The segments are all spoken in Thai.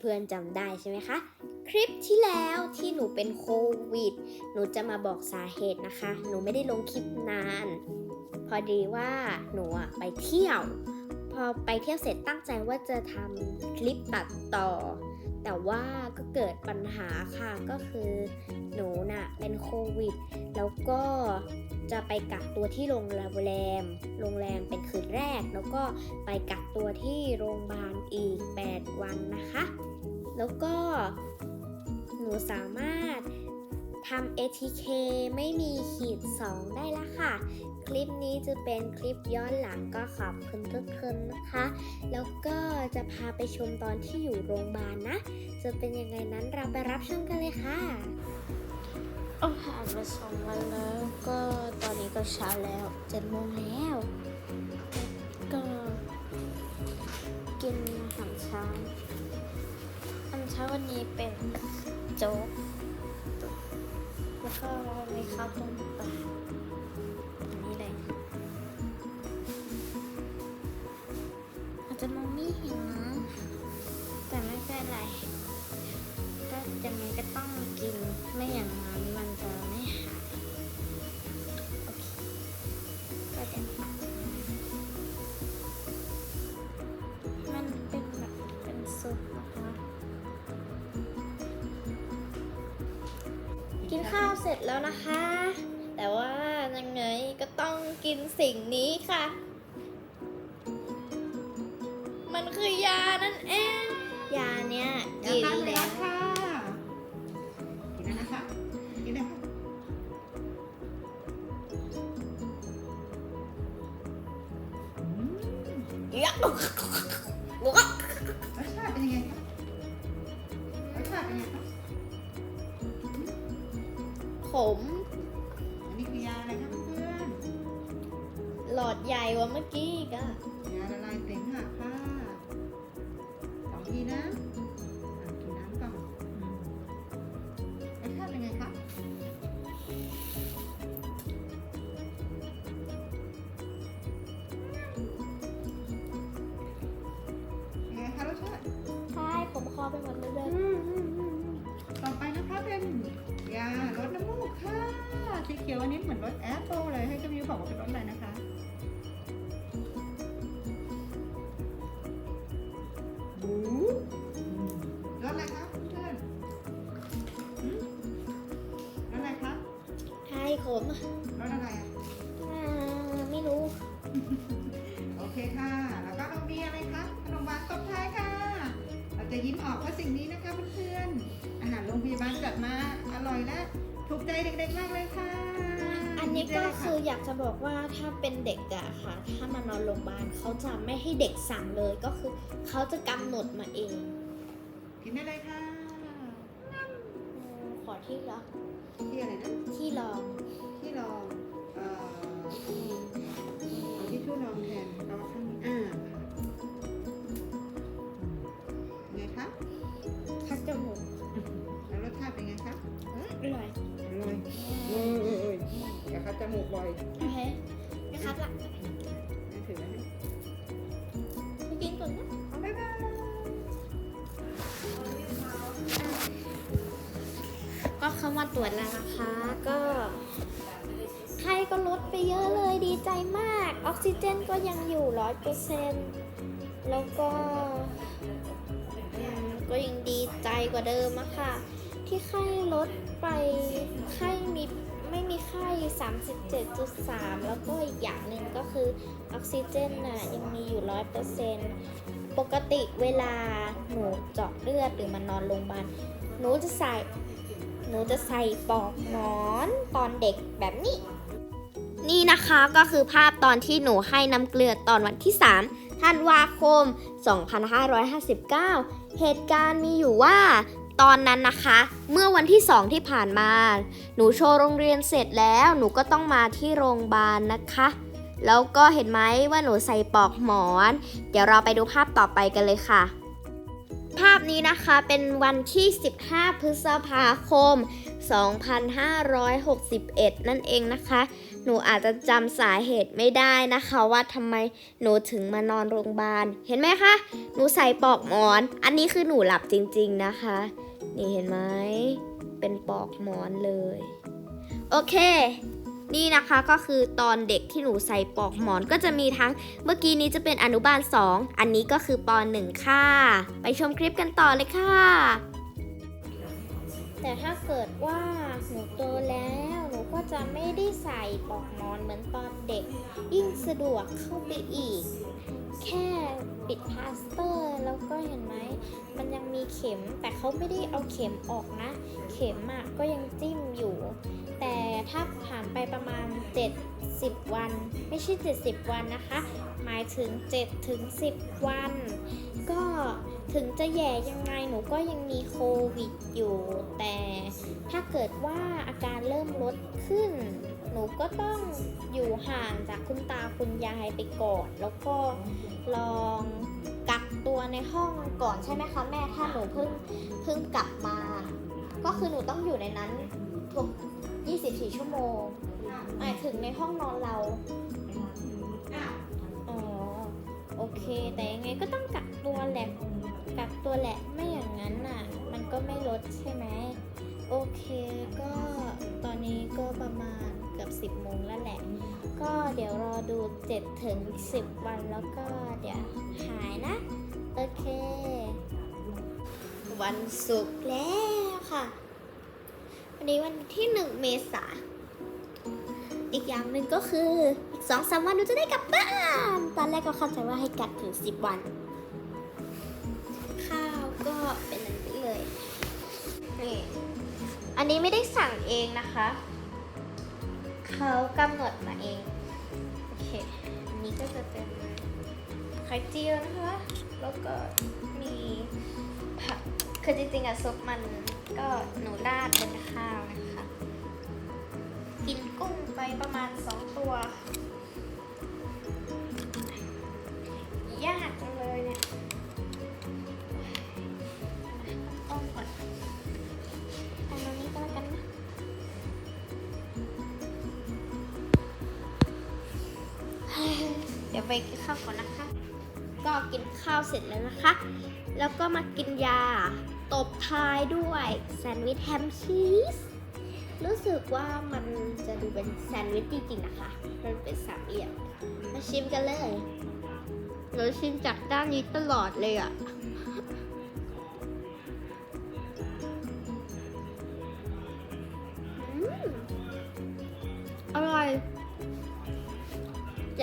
เพื่อนๆจำได้ใช่ไหมคะ คลิปที่แล้วที่หนูเป็นโควิด หนูจะมาบอกสาเหตุนะคะ หนูไม่ได้ลงคลิปนาน พอดีว่าหนูอะไปเที่ยว พอไปเที่ยวเสร็จตั้งใจว่าจะทำคลิปตัดต่อ แต่ว่าก็เกิดปัญหาค่ะก็คือหนูน่ะเป็นโควิด แล้วก็จะไปกักตัวที่โรงแรม โรงแรมเป็นคืนแรก แล้วก็ไปกักตัวที่โรงพยาบาลอีก 8 วันนะคะ แล้วก็หนูสามารถ ทำ ATK ไม่มีขีด 2 ได้และค่ะ คลิปนี้จะเป็นคลิปย้อนหลังก็ขอบคุณทุกคนนะคะ แล้วก็จะพาไปชมตอนที่อยู่โรงพยาบาลนะ จะเป็นยังไงนั้นเราไปรับชมกันเลยค่ะโอ้ผ่านมาสองวันแล้วก็ตอนนี้ก็เช้าแล้วเจ็ดโมงแล้ว ก็กินอาหารเช้าอาหารเช้าวันนี้เป็นโจ๊ก แล้วก็มีข้าวต้มปลาอันนี้เลยอาจจะมองไม่เห็นนะ แต่ไม่เป็นไร ก็ยังไงก็ต้องกินไม่อย่าง เสร็จแล้วนะคะ แต่ว่ายังไงก็ต้องกินสิ่งนี้ค่ะ มันคือยานั่นเอง ยาเนี้ยอย่ากินทานเลยแล้วค่ะกินแล้วนะคะกินเลยค่ะอืมยักร รสอะไรอะอ่าไม่รู้ โอเคค่ะ แล้วก็เรามีอะไรคะขนมหวานตบท้ายค่ะ เราจะยิ้มออกเพราะสิ่งนี้นะคะเพื่อนๆอาหารโรงพยาบาลจัดมาอร่อยและถูกใจเด็กๆมากเลยค่ะ อันนี้ก็ได้เลยะคืออยากจะบอกว่าถ้าเป็นเด็กอะค่ะ ถ้ามานอนโรงพยาบาลเขาจะไม่ให้เด็กสั่งเลยก็คือเขาจะกำหนดมาเอง กินได้เลยค่ะอืมขอที่รอที่อะไรนะที่รอง ที่รองเอ่อเอาที่ชู่รองแทนเราข้างนี้อ่าไงคะคัดจมูกแล้วรสชาติเป็นไงคะอืมอร่อยอร่อยโอ้ยโอ้ยโอ้ยอย่าคัดจมูกบ่อยโอเคไม่คัดละไม่ถือไว้นะ ไปกินก่อนนะเอาบ๊ายบาย ก็เข้ามาตรวจแล้วนะคะ ก็ไข้ก็ลดไปเยอะเลยดีใจมาก ออกซิเจนก็ยังอยู่ร้อยเปอร์เซ็นต์แล้วก็อืมก็ยังดีใจกว่าเดิมอะค่ะ ที่ไข้ลดไปไข้มีไม่มีไข้ 37.3 แล้วก็อีกอย่างหนึ่งก็คือออกซิเจนน่ะยังมีอยู่ร้อยเปอร์เซ็นต์ปกติเวลาหนูเจาะเลือดหรือมานอนโรงพยาบาลหนูจะใส่ หนูจะใส่ปลอกหมอนตอนเด็กแบบนี้ นี่นะคะก็คือภาพตอนที่หนูให้น้ำเกลือตอนวันที่3ธันวาคม 2559 เหตุการณ์มีอยู่ว่าตอนนั้นนะคะ เมื่อวันที่2ที่ผ่านมา หนูโชว์โรงเรียนเสร็จแล้วหนูก็ต้องมาที่โรงพยาบาลนะคะ แล้วก็เห็นไหมว่าหนูใส่ปลอกหมอน เดี๋ยวเราไปดูภาพต่อไปกันเลยค่ะ ภาพนี้นะคะเป็นวันที่ 15 พฤษภาคม 2561 นั่นเองนะคะ หนูอาจจะจำสาเหตุไม่ได้นะคะ ว่าทำไมหนูถึงมานอนโรงพยาบาล เห็นไหมคะ หนูใส่ปลอกหมอน อันนี้คือหนูหลับจริงๆนะคะ นี่เห็นไหม เป็นปลอกหมอนเลย โอเค นี่นะคะก็คือตอนเด็กที่หนูใส่ปอกหมอนก็จะมีทั้งเมื่อกี้นี้จะเป็นอนุบาล 2 อันนี้ก็คือป .1 ค่ะ ไปชมคลิปกันต่อเลยค่ะ แต่ถ้าเกิดว่าหนูโตแล้วหนูก็จะไม่ได้ใส่ปอกหมอนเหมือนตอนเด็ก ยิ่งสะดวกเข้าไปอีก แค่ ปิดพลาสเตอร์แล้วก็เห็นไหมมันยังมีเข็มแต่เขาไม่ได้เอาเข็มออกนะ เข็มอะก็ยังจิ้มอยู่ แต่ถ้าผ่านไปประมาณ 70 วัน ไม่ใช่ 70 วันนะคะ หมายถึง7ถึง10 วัน ก็ถึงจะแย่ยังไงหนูก็ยังมีโควิดอยู่ แต่ถ้าเกิดว่าอาการเริ่มลดขึ้น หนูก็ต้องอยู่ห่างจากคุณตาคุณยายไปก่อน แล้วก็ลองกักตัวในห้องก่อนใช่ไหมคะแม่ถ้าหนูเพิ่งเพิ่งกลับมา ก็คือหนูต้องอยู่ในนั้นทุก24 ชั่วโมงหมายถึงในห้องนอนเราอ๋อโอเค แต่ยังไงก็ต้องกักตัวแหละกักตัวแหละไม่อย่างนั้นน่ะ มันก็ไม่ลดใช่ไหม โอเคก็ตอนนี้ก็ประมาณเกือบ 10โมงแล้วแหละ ก็เดี๋ยวรอดู7ถึง10 วันแล้วก็เดี๋ยวหายนะ โอเค วันศุกร์แล้วค่ะ วันนี้วันที่ 1 เมษาอีกอย่างหนึ่งก็คืออีกสองสามวันหนูจะได้กลับบ้าน ตอนแรกก็เข้าใจว่าให้กัดถึงสิบวัน ข้าวก็เป็นอันนี้เลยนี่ อันนี้ไม่ได้สั่งเองนะคะ เขากำหนดมาเอง โอเค อันนี้ก็จะเป็นไข่เจียวนะคะ แล้วก็มีผัก คือจริงๆอะซุปมันก็หนูราดบนข้าวนะคะ กินกุ้งไปประมาณ 2 ตัว ยาก ไปกินข้าวก่อนนะคะ ก็กินข้าวเสร็จแล้วนะคะ แล้วก็มากินยาตบท้ายด้วยแซนด์วิชแฮมชีสรู้สึกว่ามันจะดูเป็นแซนด์วิชจริงๆนะคะ มันเป็นสามเหลี่ยม มาชิมกันเลยเราชิมจากด้านนี้ตลอดเลยอะ่ะอืมอร่อย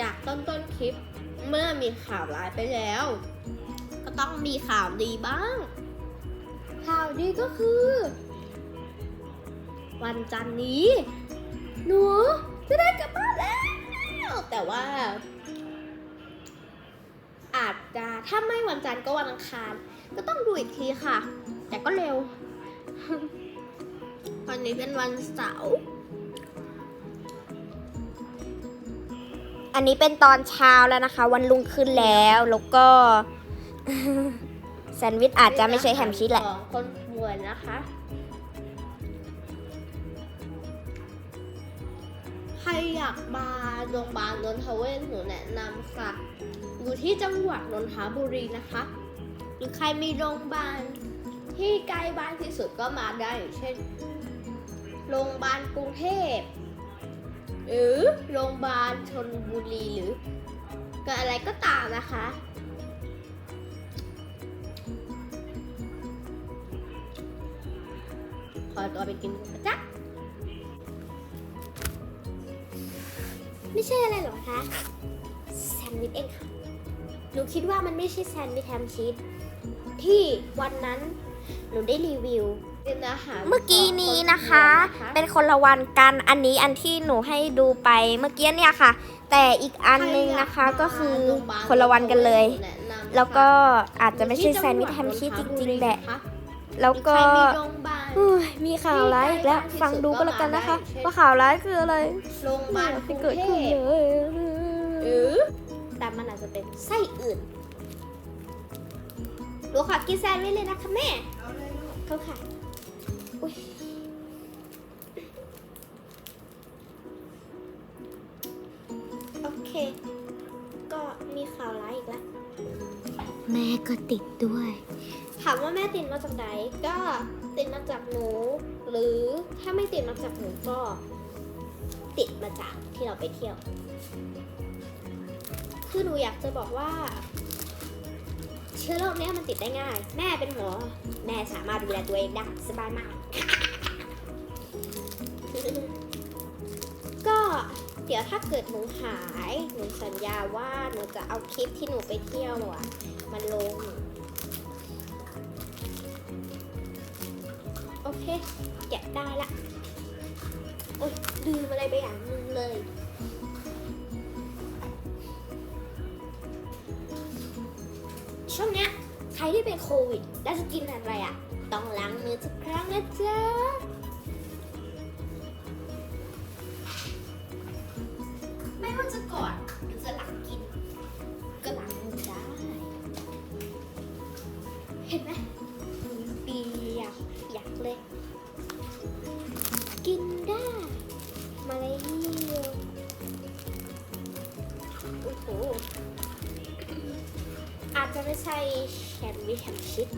จากต้นต้นคลิป เมื่อมีข่าวร้ายไปแล้ว ก็ต้องมีข่าวดีบ้าง ข่าวดีก็คือ วันจันทร์นี้ หนูจะได้กลับบ้านแล้ว แต่ว่า อาจจะถ้าไม่วันจันทร์ก็วันอังคาร ก็ต้องดูอีกทีค่ะ แต่ก็เร็ว วันนี้เป็นวันเสาร์ อันนี้เป็นตอนเช้าแล้วนะคะ วันรุ่งขึ้นแล้วแล้วก็แซนด์วิชอาจจะไม่ใช่แฮมชีสแหละของคนป่วยนะคะ ใครอยากมาโรงพยาบาลนนทเวศหนูแนะนำค่ะ อยู่ที่จังหวัดนนทบุรีนะคะ หรือใครมีโรงพยาบาลที่ใกล้บ้านที่สุดก็มาได้อย่างเช่น โรงพยาบาลกรุงเทพ หรือโรงพยาบาลชนบุรีหรือก็อะไรก็ตามนะคะ ขอตัวไปกินนะจ๊ะไม่ใช่อะไรหรอคะแซนด์วิชเองค่ะหนูคิดว่ามันไม่ใช่แซนด์วิชแฮมชีสที่วันนั้นหนูได้รีวิว เป็นอาหารเมื่อกี้นี้นะคะ เป็เป็นนคนละวันกันอันนี้อันที่หนูให้ดูไปเมื่อกี้เนี่ยค่ะ แต่อีกอันนึงนะคะก็คือคนละวันกันเลย แล้วก็อาจจะไม่ใช่แซนด์วิชแฮมชีสจริงๆแหละแล้วก็ใครมีโรงพยาบาลเฮ้ยมีข่าวร้ายอีกแล้วฟังดูก็แล้วกันนะคะ ว่าข่าวร้ายคืออะไรโรงพยาบาลกที่รุงเกิดเทขึ้นพเลยหรือแต่มันอาจจะเป็นไส้อื่นหนูขอกินแซนด์วิชเลยนะคะแม่เอาเล ยลูกเขาค่ะอุ้ยก็มีข่าวร้ายอีกแล้ว แม่ก็ติดด้วย ถามว่าแม่ติดมาจากไหนก็ติดมาจากหนู หรือถ้าไม่ติดมาจากหนูก็ ติดมาจากที่เราไปเที่ยว คือหนูอยากจะบอกว่า เชื้อโรคเนี้ยมันติดได้ง่าย แม่เป็นหมอแม่สามารถดูแลตัวเองได้สบายมาก ก็เดี๋ยวถ้าเกิดหนูหายหนูสัญญาว่าหนูจะเอาคลิปที่หนูไปเที่ยวอะมันลง โอเคเก็บได้ละ โอ๊ยลืมอะไรไปอย่างนึงเลย ช่วงเนี้ยใครที่เป็นโควิด แล้วจะกินอะไรอะ ต้องล้างมือทุกครั้งนะจ๊ะ ใช่แชนวิแฮมชิด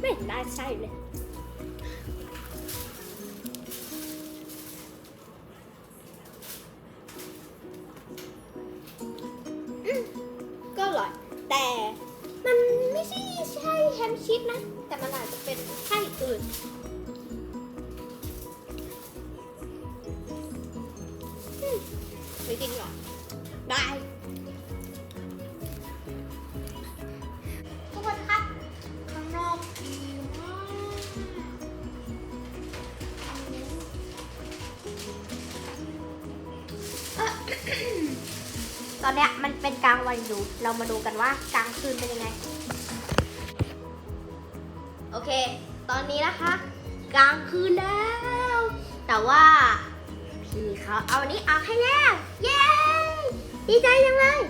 ไม่เห็นได้ใช่เลยก็อร่อย แต่มันไม่ใช่ใช่แฮมชีสนะ แต่มันอาจจะเป็นไส้อื่น ตอนเนี้ยมันเป็นกลางวันอยู่ เรามาดูกันว่ากลางคืนเป็นยังไง โอเค ตอนนี้นะคะ กลางคืนแล้ว แต่ว่าพี่เขาเอาอันนี้ออกให้แล้ว เย้ ดีใจจังเลย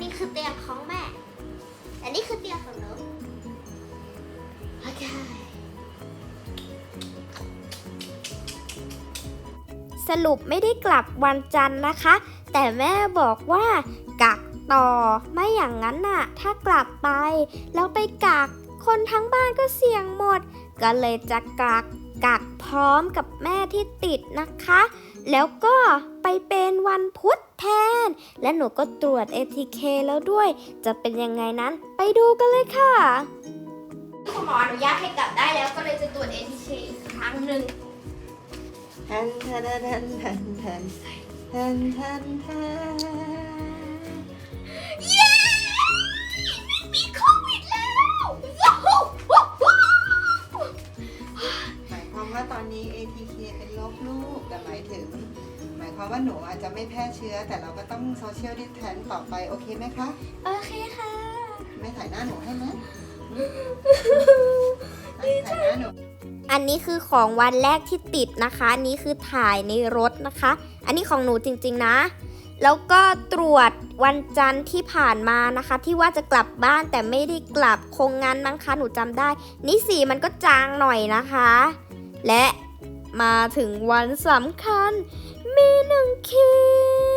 นะและนี่คือเตียงของแม่แต่นี่คือเตียงของหนูโอเคสรุปไม่ได้กลับวันจันทร์นะคะ แต่แม่บอกว่ากักต่อไม่อย่างนั้นน่ะ ถ้ากลับไป แล้วไปกักคนทั้งบ้านก็เสี่ยงหมด ก็เลยจะกักกักพร้อมกับแม่ที่ติดนะคะ แล้วก็ไปเป็นวันพุธแทน และหนูก็ตรวจ ATK แล้วด้วย จะเป็นยังไงนั้นไปดูกันเลยค่ะ คุณหมออนุญาตให้กลับได้แล้วก็เลยจะตรวจ ATK อีกครั้งหนึ่งแทนแทนแทนแทนแทนแทนแทน อนนี้ ATK เป็นลบลูกแต่หมายถึง หมายความว่าหนูอาจจะไม่แพร่เชื้อ แต่เราก็ต้องโซเชียลดิสแทนต่อไปโอเคไหมคะ โอเคค่ะไม่ถ่ายหน้าหนูให้ไหมไม่ถ่ายหน้าหนูอันนี้คือของวันแรกที่ติดนะคะ อันนี้คือถ่ายในรถนะคะ อันนี้ของหนูจริงๆนะ แล้วก็ตรวจวันจันทร์ที่ผ่านมานะคะ ที่ว่าจะกลับบ้านแต่ไม่ได้กลับคงงั้นนะคะหนูจำได้ นี่สีมันก็จางหน่อยนะคะ และมาถึงวันสำคัญมีหนึ่งคิว